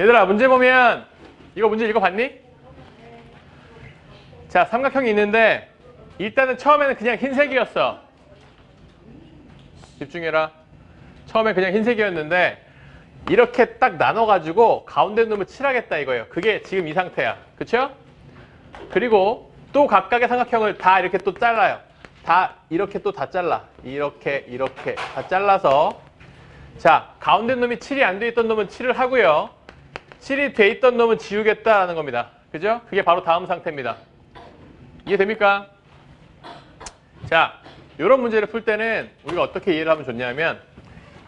얘들아 문제 보면 이거 문제 읽어봤니? 자 삼각형이 있는데 일단은 처음에는 그냥 흰색이었어. 집중해라. 처음에 그냥 흰색이었는데 이렇게 딱 나눠가지고 가운데 놈을 칠하겠다 이거예요. 그게 지금 이 상태야. 그쵸? 그리고 또 각각의 삼각형을 다 이렇게 또 잘라요. 다 이렇게 또 다 잘라. 이렇게 이렇게 다 잘라서 자 가운데 놈이 칠이 안 돼 있던 놈은 칠을 하고요 칠이 돼 있던 놈은 지우겠다라는 겁니다. 그죠? 그게 바로 다음 상태입니다. 이해됩니까? 자, 이런 문제를 풀 때는 우리가 어떻게 이해를 하면 좋냐면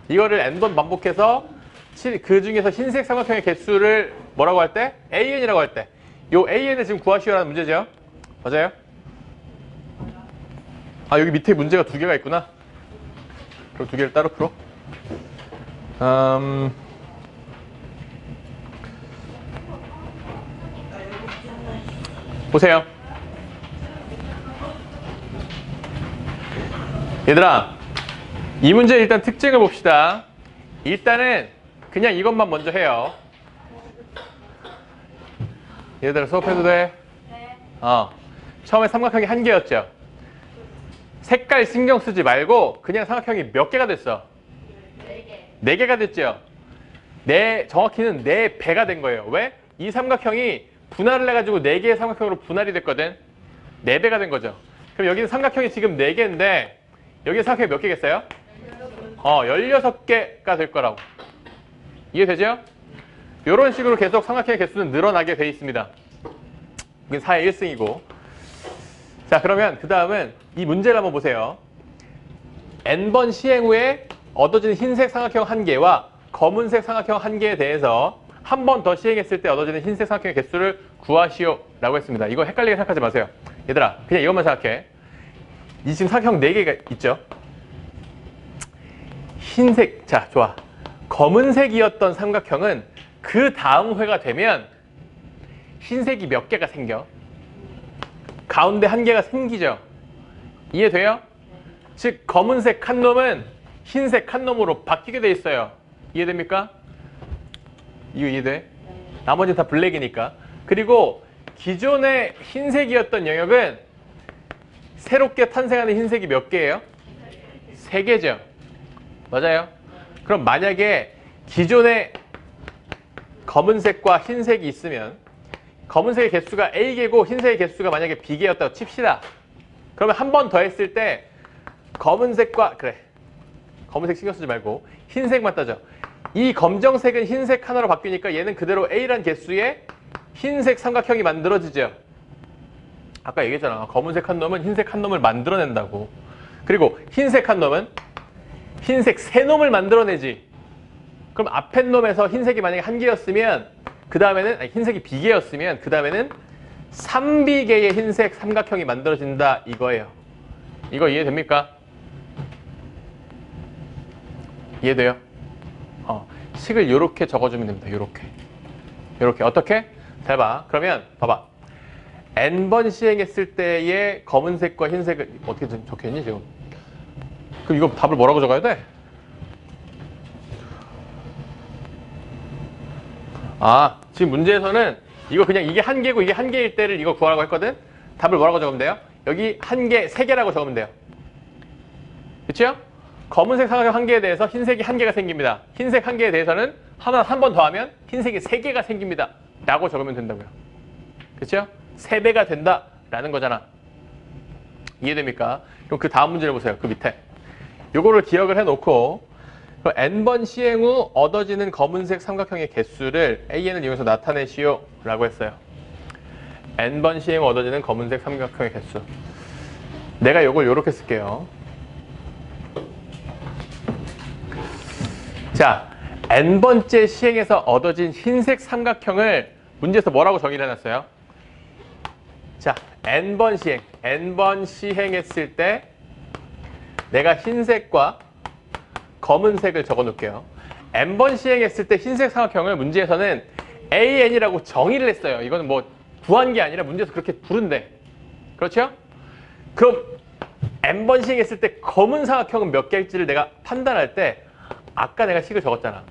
이거를 n번 반복해서 칠- 그 중에서 흰색 삼각형의 개수를 뭐라고 할 때? an이라고 할 때. 요 an을 지금 구하시오라는 문제죠. 맞아요? 아, 여기 밑에 문제가 두 개가 있구나. 그럼 두 개를 따로 풀어. 음... 보세요. 얘들아, 이 문제 일단 특징을 봅시다. 일단은 그냥 이것만 먼저 해요. 얘들아 수업해도 돼? 어. 처음에 삼각형이 한 개였죠. 색깔 신경 쓰지 말고 그냥 삼각형이 몇 개가 됐어? 네 개가 됐죠. 네 정확히는 네 배가 된 거예요. 왜? 이 삼각형이 분할을 해가지고 네 개의 삼각형으로 분할이 됐거든. 네 배가 된 거죠. 그럼 여기는 삼각형이 지금 네 개인데 여기 삼각형이 몇 개겠어요? 어, 16개가 될 거라고. 이해되죠? 이런 식으로 계속 삼각형의 개수는 늘어나게 돼 있습니다. 이게 4의 1승이고. 자, 그러면 그 다음은 이 문제를 한번 보세요. n번 시행 후에 얻어진 흰색 삼각형 한 개와 검은색 삼각형 한 개에 대해서 한 번 더 시행했을 때 얻어지는 흰색 삼각형의 개수를 구하시오 라고 했습니다. 이거 헷갈리게 생각하지 마세요. 얘들아, 그냥 이것만 생각해. 이 지금 삼각형 4개가 있죠? 흰색, 자, 좋아. 검은색이었던 삼각형은 그 다음 회가 되면 흰색이 몇 개가 생겨? 가운데 한 개가 생기죠? 이해돼요? 즉, 검은색 한 놈은 흰색 한 놈으로 바뀌게 돼 있어요. 이해됩니까? 이거 이해돼? 나머지는 다 블랙이니까. 그리고 기존의 흰색이었던 영역은 새롭게 탄생하는 흰색이 몇 개예요? 세 개죠. 맞아요. 그럼 만약에 기존의 검은색과 흰색이 있으면 검은색의 개수가 A개고 흰색의 개수가 만약에 B개였다고 칩시다. 그러면 한 번 더 했을 때 검은색과 그래 검은색 신경 쓰지 말고 흰색만 따져. 이 검정색은 흰색 하나로 바뀌니까 얘는 그대로 A란 개수의 흰색 삼각형이 만들어지죠. 아까 얘기했잖아. 검은색 한 놈은 흰색 한 놈을 만들어낸다고. 그리고 흰색 한 놈은 흰색 세 놈을 만들어내지. 그럼 앞에 놈에서 흰색이 만약에 한 개였으면 그 다음에는 흰색이 비개였으면 그 다음에는 3비개의 흰색 삼각형이 만들어진다 이거예요. 이거 이해됩니까? 이해돼요? 어, 식을 이렇게 적어주면 됩니다. 이렇게. 이렇게 어떻게? 잘 봐. 그러면 봐봐. n번 시행했을 때의 검은색과 흰색을 어떻게 좀 적혀있니 지금? 그럼 이거 답을 뭐라고 적어야 돼? 아 지금 문제에서는 이거 그냥 이게 한 개고 이게 한 개일 때를 이거 구하라고 했거든? 답을 뭐라고 적으면 돼요? 여기 한 개, 세 개라고 적으면 돼요. 그치요? 검은색 삼각형 한 개에 대해서 흰색이 한 개가 생깁니다. 흰색 한 개에 대해서는 하나 한 번 더 하면 흰색이 세 개가 생깁니다. 라고 적으면 된다고요. 그치요? 세 배가 된다라는 거잖아. 이해됩니까? 그럼 그 다음 문제를 보세요. 그 밑에. 요거를 기억을 해놓고 그 n번 시행 후 얻어지는 검은색 삼각형의 개수를 an을 이용해서 나타내시오 라고 했어요. n번 시행 후 얻어지는 검은색 삼각형의 개수. 내가 요걸 요렇게 쓸게요. 자, n번째 시행에서 얻어진 흰색 삼각형을 문제에서 뭐라고 정의를 해놨어요? 자, n번 시행, n번 시행했을 때 내가 흰색과 검은색을 적어 놓을게요. n번 시행했을 때 흰색 삼각형을 문제에서는 an이라고 정의를 했어요. 이거는 뭐 구한 게 아니라 문제에서 그렇게 부른대. 그렇죠? 그럼 n번 시행했을 때 검은 삼각형은 몇 개일지를 내가 판단할 때 아까 내가 식을 적었잖아.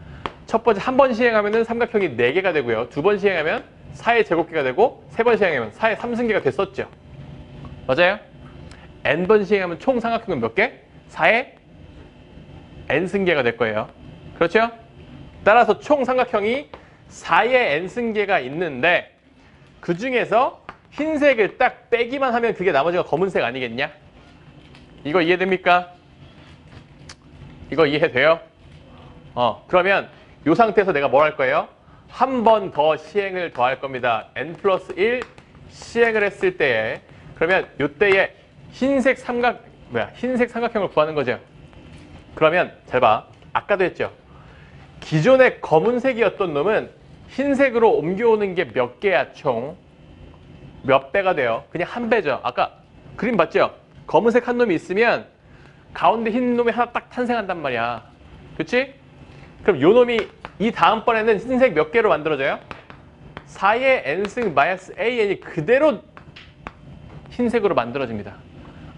첫 번째 한 번 시행하면은 삼각형이 4개가 되고요. 두 번 시행하면 4의 제곱계가 되고 세 번 시행하면 4의 3승계가 됐었죠. 맞아요? n번 시행하면 총 삼각형은 몇 개? 4의 n승계가 될 거예요. 그렇죠? 따라서 총 삼각형이 4의 n승계가 있는데 그 중에서 흰색을 딱 빼기만 하면 그게 나머지가 검은색 아니겠냐? 이거 이해됩니까? 이거 이해돼요? 어, 그러면 이 상태에서 내가 뭘 할 거예요? 한 번 더 시행을 더할 겁니다. n 플러스 1 시행을 했을 때에 그러면 이때에 흰색 삼각 뭐야 흰색 삼각형을 구하는 거죠. 그러면 잘 봐. 아까도 했죠. 기존의 검은색이었던 놈은 흰색으로 옮겨오는 게 몇 개야 총? 몇 배가 돼요? 그냥 한 배죠. 아까 그림 봤죠? 검은색 한 놈이 있으면 가운데 흰 놈이 하나 딱 탄생한단 말이야. 그치? 그럼 요 놈이 이 다음번에는 흰색 몇 개로 만들어져요? 4의 n승 마이너스 an이 그대로 흰색으로 만들어집니다.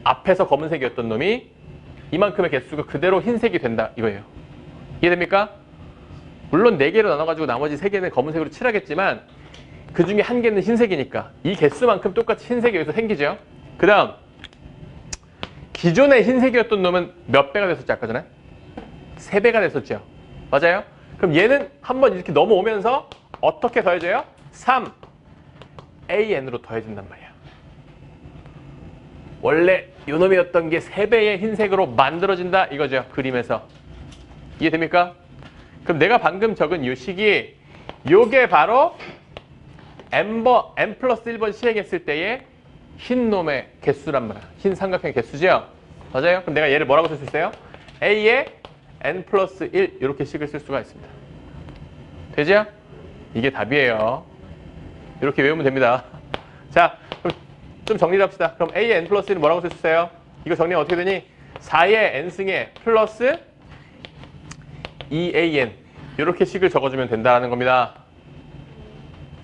앞에서 검은색이었던 놈이 이만큼의 개수가 그대로 흰색이 된다 이거예요. 이해됩니까? 물론 4개로 나눠가지고 나머지 3개는 검은색으로 칠하겠지만 그 중에 한 개는 흰색이니까 이 개수만큼 똑같이 흰색이 여기서 생기죠. 그 다음 기존의 흰색이었던 놈은 몇 배가 됐었지 아까 전에? 3배가 됐었죠. 맞아요? 그럼 얘는 한번 이렇게 넘어오면서 어떻게 더해져요? 3 AN으로 더해진단 말이야. 원래 요 놈이었던 게 3배의 흰색으로 만들어진다 이거죠. 그림에서. 이해됩니까? 그럼 내가 방금 적은 요 식이 요게 바로 n번, n 플러스 1번 시행했을 때의 흰 놈의 개수란 말이야. 흰 삼각형의 개수죠? 맞아요? 그럼 내가 얘를 뭐라고 쓸 수 있어요? a의 n 플러스 1 이렇게 식을 쓸 수가 있습니다. 되죠? 이게 답이에요. 이렇게 외우면 됩니다. 자, 그럼 좀 정리 합시다. 그럼 a의 n 플러스 1은 뭐라고 있어요? 이거 정리가 어떻게 되니? 4의 n승의 플러스 2an 이렇게 식을 적어주면 된다는 겁니다.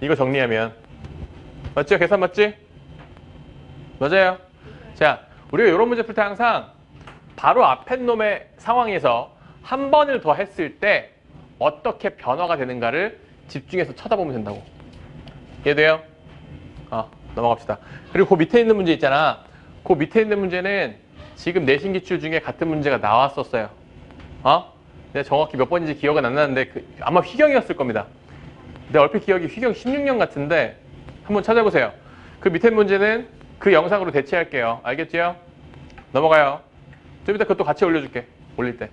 이거 정리하면 맞죠? 계산 맞지? 맞아요. 자, 우리가 이런 문제 풀 때 항상 바로 앞에 놈의 상황에서 한 번을 더 했을 때 어떻게 변화가 되는가를 집중해서 쳐다보면 된다고. 이해돼요? 어, 넘어갑시다. 그리고 그 밑에 있는 문제 있잖아. 그 밑에 있는 문제는 지금 내신 기출 중에 같은 문제가 나왔었어요. 어? 내가 정확히 몇 번인지 기억은 안 나는데 그- 아마 휘경이었을 겁니다. 내 얼핏 기억이 휘경 16년 같은데 한번 찾아보세요. 그 밑에 문제는 그 영상으로 대체할게요. 알겠죠? 넘어가요. 좀 이따 그것도 같이 올려줄게. 올릴 때.